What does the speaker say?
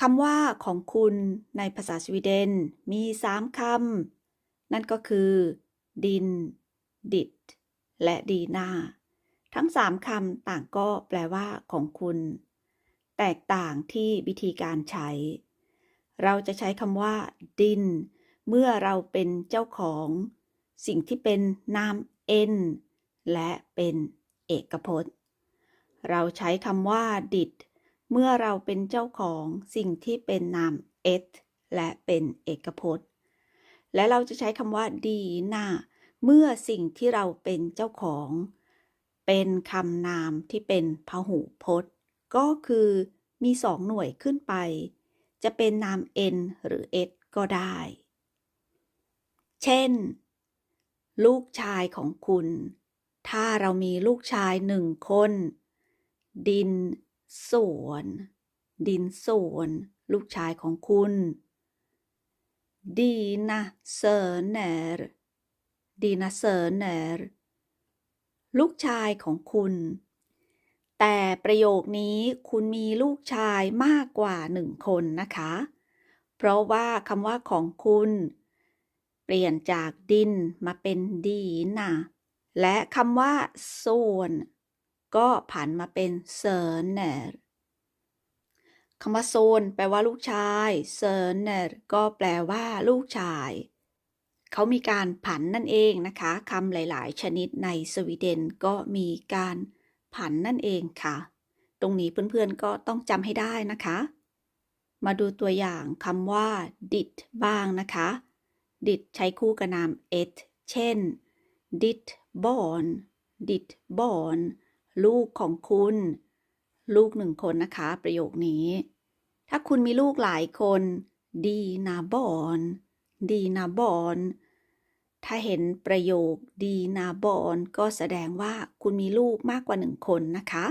คำว่าของคุณในภาษาสวีเดนมีสามคำ นั่นก็คือ ดิน ดิด และดีนาทั้งสามคำต่างก็แปลว่าของคุณ แตกต่างที่วิธีการใช้ เราจะใช้คำว่า ดิน เมื่อเราเป็นเจ้าของ สิ่งที่เป็นนามเอ็นและเป็นเอกพจน์ เราใช้คำว่าดิด เมื่อเราเป็นเจ้าของสิ่งที่เป็นนามเอทและเป็นเอกพจน์ และเราจะใช้คำว่าดีนาเมื่อสิ่งที่เราเป็นเจ้าของ เป็นคำนามที่เป็นพหูพจน์ ก็คือมีสองหน่วยขึ้นไป จะเป็นนาม n หรือ s ก็ได้ เช่น ลูกชายของคุณ ถ้าเรามีลูกชายหนึ่งคน ดิน สวน ดินสวน ลูกชายของคุณ ดีนาเซเนอร์ดีนาเซเนอร์ลูกชายของคุณ แต่ประโยคนี้คุณมีลูกชายมากกว่าหนึ่งคนนะคะ เพราะว่าคำว่าของคุณ เปลี่ยนจากดินมาเป็นดีนาและคำว่าส่วน ก็ผันมาเป็นเซเนรคำว่าโซนแปลว่าลูกชายเซเนรก็แปลว่าลูกชาย เขามีการผันนั่นเองนะคะคำหลาย ๆ ชนิดในสวีเดนก็มีการผันนั่นเองค่ะ ตรงนี้เพื่อน ๆ ก็ต้องจำให้ได้นะคะ มาดูตัวอย่างคำว่า dit บ้างนะคะ dit ใช้คู่กับนาม et เช่น dit barn dit barn ลูกของคุณ ลูกหนึ่งคนนะคะ ประโยคนี้ ถ้าคุณมีลูกหลายคน ดีนาบอนดีนาบอนถ้าเห็นประโยคดีนาบอนก็แสดงว่าคุณมีลูกมากกว่าหนึ่งคนนะคะ